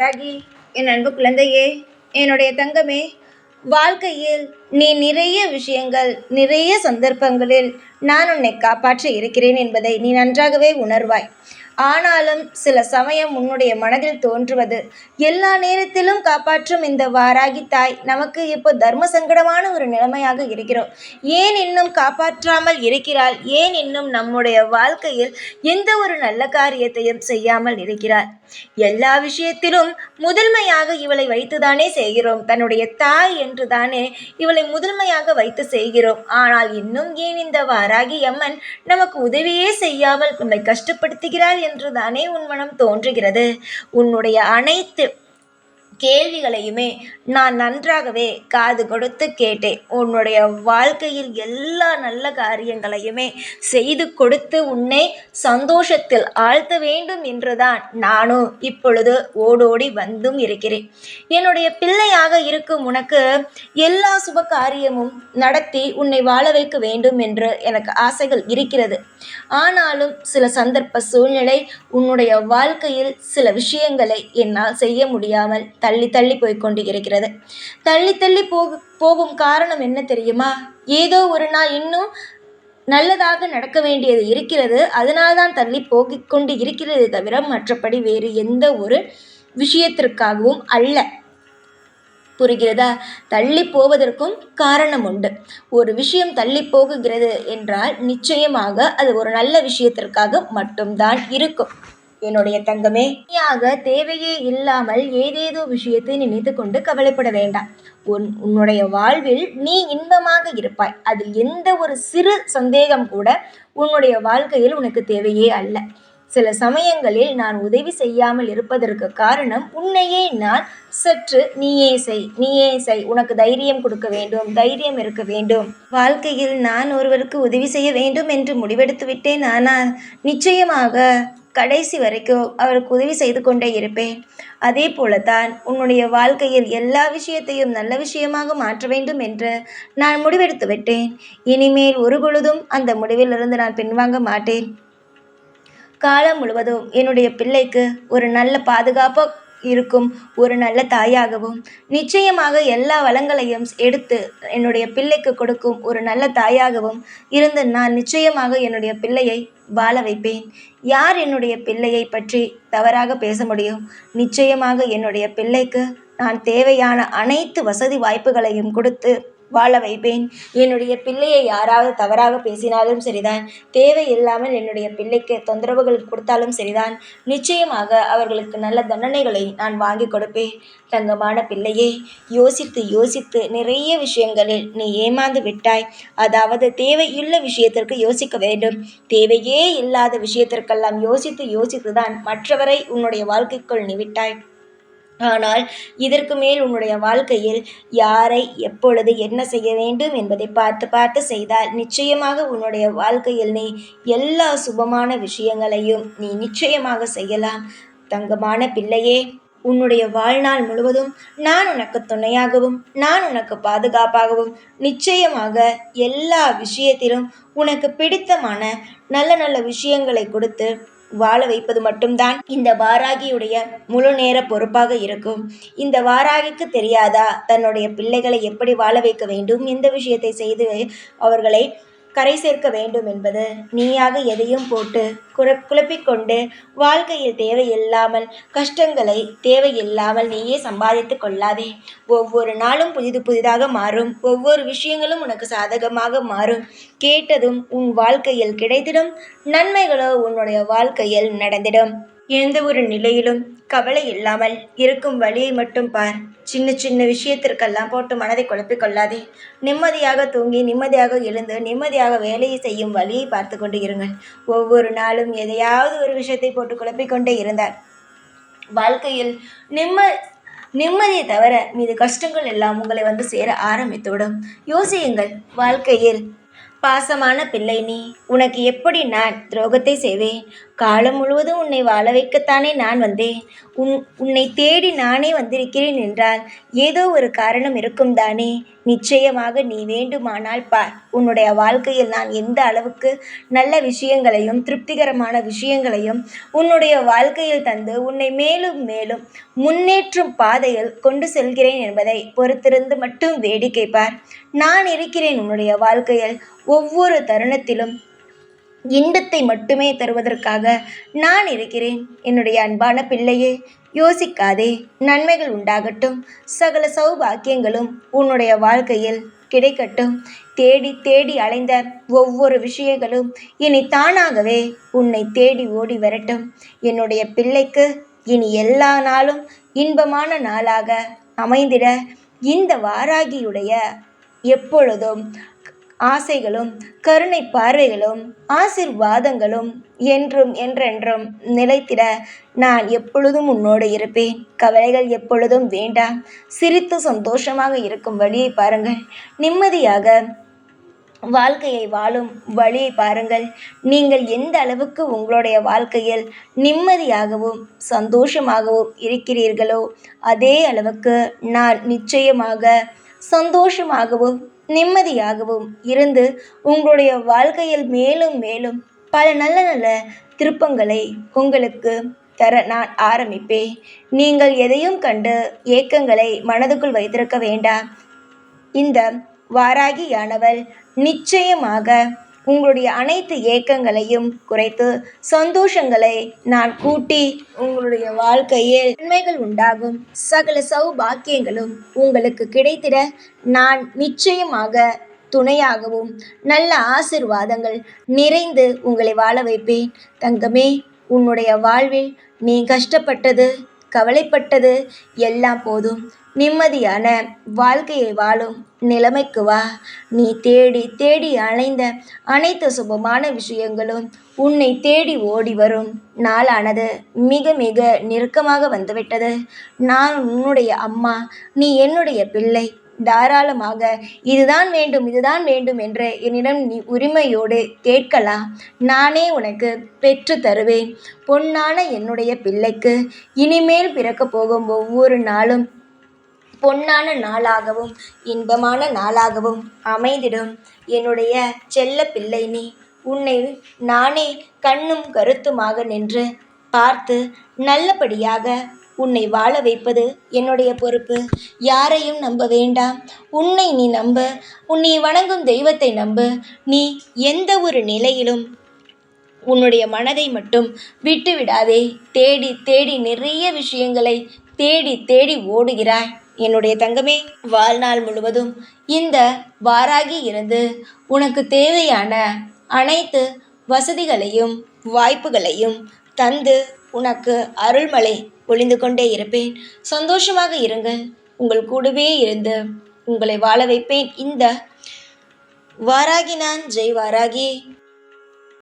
ராகி என் அன்பு குழந்தையே என்னுடைய தங்கமே வாழ்க்கையில் நீ நிறைய விஷயங்கள் நிறைய சந்தர்ப்பங்களில் நான் உன்னை காப்பாற்ற இருக்கிறேன் என்பதை நீ நன்றாகவே உணர்வாய். ஆனாலும் சில சமயம் உன்னுடைய மனதில் தோன்றுவது எல்லா நேரத்திலும் காப்பாற்றும் இந்த வாராகி தாய் நமக்கு இப்போ தர்ம சங்கடமான ஒரு நிலைமையாக இருக்கிறோம். ஏன் இன்னும் காப்பாற்றாமல் இருக்கிறாள்? ஏன் இன்னும் நம்முடைய வாழ்க்கையில் எந்த ஒரு நல்ல காரியத்தையும் செய்யாமல் இருக்கிறாள்? எல்லா விஷயத்திலும் முதன்மையாக இவளை வைத்துதானே செய்கிறோம். தன்னுடைய தாய் என்று தானே இவளை முதன்மையாக வைத்து செய்கிறோம். ஆனால் இன்னும் ஏன் இந்த வாராகி அம்மன் நமக்கு உதவியே செய்யாமல் நம்மை கஷ்டப்படுத்துகிறாள் என்று தானே உன் மனம் தோன்றுகிறது. உன்னுடைய அனைத்து கேள்விகளையுமே நான் நன்றாகவே காது கொடுத்து கேட்டேன். உன்னுடைய வாழ்க்கையில் எல்லா நல்ல காரியங்களையுமே செய்து கொடுத்து உன்னை சந்தோஷத்தில் ஆழ்த்த வேண்டும் என்றுதான் நானும் இப்பொழுது ஓடோடி வந்தும் இருக்கிறேன். என்னுடைய பிள்ளையாக இருக்கும் உனக்கு எல்லா சுப காரியமும் நடத்தி உன்னை வாழ வைக்க வேண்டும் என்று எனக்கு ஆசைகள் இருக்கிறது. ஆனாலும் சில சந்தர்ப்ப சூழ்நிலை உன்னுடைய வாழ்க்கையில் சில விஷயங்களை என்னால் செய்ய முடியாமல் தள்ளி தள்ளி போய்கொண்டு இருக்கிறது தள்ளி தள்ளி போக போகும் காரணம் என்ன தெரியுமா? ஏதோ ஒரு நாள் இன்னும் நல்லதாக நடக்க வேண்டியது இருக்கிறது. அதனால்தான் தள்ளி போகிக்கொண்டு இருக்கிறது தவிர மற்றபடி வேறு எந்த ஒரு விஷயத்திற்காகவும் அல்ல. புரிகிறதா? தள்ளி போவதற்கும் காரணம் உண்டு. ஒரு விஷயம் தள்ளி போகுகிறது என்றால் நிச்சயமாக அது ஒரு நல்ல விஷயத்திற்காக மட்டும்தான் இருக்கும். என்னுடைய தங்கமே நீயாக தேவையே இல்லாமல் ஏதேதோ விஷயத்தை நினைத்து கொண்டு கவலைப்பட வேண்டாம். உன் உன்னுடைய வாழ்வில் நீ இன்பமாக இருப்பாய். அதில் எந்த ஒரு சிறு சந்தேகம் கூட உன்னுடைய வாழ்க்கையில் உனக்கு தேவையே அல்ல. சில சமயங்களில் நான் உதவி செய்யாமல் இருப்பதற்கு காரணம் உன்னையே நான் சற்று நீயே செய் நீயே செய். உனக்கு தைரியம் கொடுக்க வேண்டும் தைரியம் இருக்க வேண்டும். வாழ்க்கையில் நான் ஒருவருக்கு உதவி செய்ய வேண்டும் என்று முடிவெடுத்து விட்டேன் ஆனால் நிச்சயமாக கடைசி வரைக்கும் அவருக்கு உதவி செய்து கொண்டே இருப்பேன். அதே போலத்தான் உன்னுடைய வாழ்க்கையில் எல்லா விஷயத்தையும் நல்ல விஷயமாக மாற்ற வேண்டும் என்று நான் முடிவெடுத்து விட்டேன். இனிமேல் ஒரு பொழுதும் அந்த முடிவிலிருந்து நான் பின்வாங்க மாட்டேன். காலம் முழுவதும் என்னுடைய பிள்ளைக்கு ஒரு நல்ல பாதுகாப்பாக இருக்கும். ஒரு நல்ல தாயாகவும் நிச்சயமாக எல்லா வளங்களையும் எடுத்து என்னுடைய பிள்ளைக்கு கொடுக்கும் ஒரு நல்ல தாயாகவும் இருந்து நான் நிச்சயமாக என்னுடைய பிள்ளையை வாழ வைப்பேன். யார் என்னுடைய பிள்ளையை பற்றி தவறாக பேச முடியும்? நிச்சயமாக என்னுடைய பிள்ளைக்கு நான் தேவையான அனைத்து வசதி வாய்ப்புகளையும் கொடுத்து வாழ வைப்பேன். என்னுடைய பிள்ளையை யாராவது தவறாக பேசினாலும் சரிதான். தேவையில்லாமல் என்னுடைய பிள்ளைக்கு தொந்தரவுகள் கொடுத்தாலும் சரிதான். நிச்சயமாக அவர்களுக்கு நல்ல தண்டனைகளை நான் வாங்கி கொடுப்பேன். தங்கமான பிள்ளையே யோசித்து யோசித்து நிறைய விஷயங்களில் நீ ஏமாந்து விட்டாய். அதாவது தேவையுள்ள விஷயத்திற்கு யோசிக்க வேண்டும். தேவையே இல்லாத விஷயத்திற்கெல்லாம் யோசித்து யோசித்து தான் மற்றவரை உன்னுடைய வாழ்க்கைக்குள் நீ விட்டாய் ஆனால் இதற்கு மேல் உன்னுடைய வாழ்க்கையில் யாரை எப்பொழுது என்ன செய்ய வேண்டும் என்பதை பார்த்து பார்த்து செய்தால் நிச்சயமாக உன்னுடைய வாழ்க்கையில் நீ எல்லா சுபமான விஷயங்களையும் நீ நிச்சயமாக செய்யலாம். தங்கமான பிள்ளையே உன்னுடைய வாழ்நாள் முழுவதும் நான் உனக்கு துணையாகவும் நான் உனக்கு பாதுகாப்பாகவும் நிச்சயமாக எல்லா விஷயத்திலும் உனக்கு பிடித்தமான நல்ல நல்ல விஷயங்களை கொடுத்து வாழ வைப்பது மட்டும்தான் இந்த வாராகியுடைய முழு நேர பொறுப்பாக இருக்கும். இந்த வாராகிக்கு தெரியாதா? தன்னுடைய பிள்ளைகளை எப்படி வாழ வைக்க வேண்டும்? இந்த விஷயத்தை செய்து அவர்களை கரை சேர்க்க வேண்டும் என்பது நீயாக எதையும் போட்டு குழ குழப்பிக்கொண்டு வாழ்க்கையில் தேவையில்லாமல் கஷ்டங்களை தேவையில்லாமல் நீயே சம்பாதித்து கொள்ளாதே. ஒவ்வொரு நாளும் புதிது புதிதாக மாறும். ஒவ்வொரு விஷயங்களும் உனக்கு சாதகமாக மாறும். கேட்டதும் உன் வாழ்க்கையில் கிடைத்திடும். நன்மைகளோ உன்னுடைய வாழ்க்கையில் நடந்திடும். எந்த ஒரு நிலையிலும் கவலை இல்லாமல் இருக்கும் வழியை மட்டும் பார். சின்ன சின்ன விஷயத்திற்கெல்லாம் போட்டு மனதை குழப்பிக் கொள்ளாதே. நிம்மதியாக தூங்கி நிம்மதியாக எழுந்து நிம்மதியாக வேலையை செய்யும் வழியை பார்த்து கொண்டு இருங்கள். ஒவ்வொரு நாளும் எதையாவது ஒரு விஷயத்தை போட்டு குழப்பிக்கொண்டே இருந்தார் வாழ்க்கையில் நிம்ம நிம்மதியை தவிர மீது கஷ்டங்கள் எல்லாம் உங்களை வந்து சேர ஆரம்பித்துவிடும். யோசியுங்கள் வாழ்க்கையில் பாசமான பிள்ளை நீ. உனக்கு எப்படி நான் துரோகத்தை செய்வேன்? காலம் முழுவதும் உன்னை வாழ வைக்கத்தானே நான் வந்தேன். உன் உன்னை தேடி நானே வந்திருக்கிறேன் என்றால் ஏதோ ஒரு காரணம் இருக்கும் தானே. நிச்சயமாக நீ வேண்டுமானால் பார். உன்னுடைய வாழ்க்கையில் நான் எந்த அளவுக்கு நல்ல விஷயங்களையும் திருப்திகரமான விஷயங்களையும் உன்னுடைய வாழ்க்கையில் தந்து உன்னை மேலும் மேலும் முன்னேற்றும் பாதையில் கொண்டு செல்கிறேன் என்பதை பொறுத்திருந்து மட்டும் வேடிக்கை பார். நான் இருக்கிறேன் உன்னுடைய வாழ்க்கையில். ஒவ்வொரு தருணத்திலும் இன்பத்தை மட்டுமே தருவதற்காக நான் இருக்கிறேன். என்னுடைய அன்பான பிள்ளையே யோசிக்காதே. நன்மைகள் உண்டாகட்டும். சகல சௌபாக்கியங்களும் உன்னுடைய வாழ்க்கையில் கிடைக்கட்டும். தேடி தேடி அலைந்த ஒவ்வொரு விஷயங்களும் இனி தானாகவே உன்னை தேடி ஓடி வரட்டும். என்னுடைய பிள்ளைக்கு இனி எல்லா நாளும் இன்பமான நாளாக அமைந்திட இந்த வாராகியுடைய எப்பொழுதும் ஆசைகளும் கருணை பார்வைகளும் ஆசிர்வாதங்களும் என்றும் என்றென்றும் நிலைத்திட நான் எப்பொழுதும் உன்னோடு இருப்பேன். கவலைகள் எப்பொழுதும் வேண்டாம். சிரித்து சந்தோஷமாக இருக்கும் வழியை பாருங்கள். நிம்மதியாக வாழ்க்கையை வாழும் வழியை பாருங்கள். நீங்கள் எந்த அளவுக்கு உங்களுடைய வாழ்க்கையில் நிம்மதியாகவும் சந்தோஷமாகவும் இருக்கிறீர்களோ அதே அளவுக்கு நான் நிச்சயமாக சந்தோஷமாகவும் நிம்மதியாகவும் இருந்து உங்களுடைய வாழ்க்கையில் மேலும் மேலும் பல நல்ல நல்ல திருப்பங்களை உங்களுக்கு தர நான் ஆரம்பிப்பேன். நீங்கள் எதையும் கண்டு ஏக்கங்களை மனதுக்குள் வைத்திருக்க வேண்டாம். இந்த வாராகியானவள் நிச்சயமாக உங்களுடைய அனைத்து ஏக்கங்களையும் குறைத்து சந்தோஷங்களை நான் கூட்டி உங்களுடைய வாழ்க்கையில் நன்மைகள் உண்டாகும். சகல சௌபாக்கியங்களும் உங்களுக்கு கிடைத்திட நான் நிச்சயமாக துணையாகவும் நல்ல ஆசிர்வாதங்கள் நிறைந்து உங்களை வாழ வைப்பேன். தங்கமே உன்னுடைய வாழ்வில் நீ கஷ்டப்பட்டது கவலைப்பட்டது. எல்லாம் போதும். நிம்மதியான வாழ்க்கையை வாழும் நிலைமைக்கு வா. நீ தேடி தேடி அலைந்த அனைத்து சுபமான விஷயங்களும் உன்னை தேடி ஓடி வரும். நாளானது மிக மிக நெருக்கமாக வந்துவிட்டது. நான் உன்னுடைய அம்மா நீ என்னுடைய பிள்ளை. தாராளமாக இதுதான் வேண்டும் இதுதான் வேண்டும் என்று என்னிடம் நீ உரிமையோடு கேட்கலாம். நானே உனக்கு பெற்று தருவேன். பொன்னான என்னுடைய பிள்ளைக்கு இனிமேல் பிறக்கப் போகும் ஒவ்வொரு நாளும் பொன்னான நாளாகவும் இன்பமான நாளாகவும் அமைந்திடும். என்னுடைய செல்ல பிள்ளை நீ உன்னை நானே கண்ணும் கருத்துமாக நின்று பார்த்து நல்லபடியாக உன்னை வாழ வைப்பது என்னுடைய பொறுப்பு. யாரையும் நம்ப வேண்டாம். உன்னை நீ நம்ப உன்னை வணங்கும் தெய்வத்தை நம்பு. நீ எந்த ஒரு நிலையிலும் உன்னுடைய மனதை மட்டும் விட்டுவிடாதே தேடி தேடி நிறைய விஷயங்களை தேடி தேடி ஓடுகிறாய். என்னுடைய தங்கமே வாழ்நாள் முழுவதும் இந்த வாராகி இருந்து உனக்கு தேவையான அனைத்து வசதிகளையும் வாய்ப்புகளையும் தந்து உனக்கு அருள்மழை பொழிந்து கொண்டே இருப்பேன். சந்தோஷமாக இருங்கள் உங்கள் கூடவே இருந்து உங்களை வாழ வைப்பேன். இந்த வாராகி நான் ஜெய் வாராகி.